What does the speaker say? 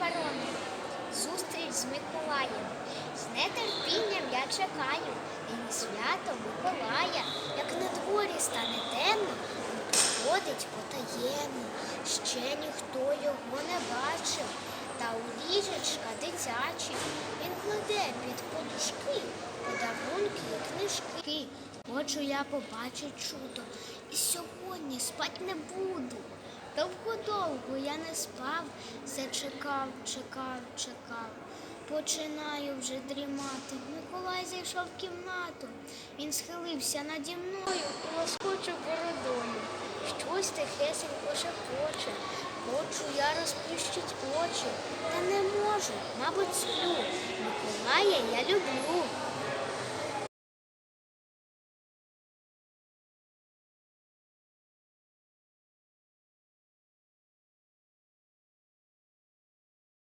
пероні. Зустріч з Миколаєм. З нетерпінням я чекаю. І свято Миколая, як на дворі стане темно, він приходить потаємно. Ще ніхто його не бачив. Та у ліжечка дитячі він кладе під подушки подарунки і книжки. Хочу я побачить чудо, і сьогодні спать не буду. Довго-довго я не спав, все чекав, чекав. Починаю вже дрімати. Миколай зайшов в кімнату. Він схилився наді мною і лоскоче бородою. Щось тихесенько шепоче. Хочу я розплющить очі, та не можу, мабуть, сплю. Миколая я люблю.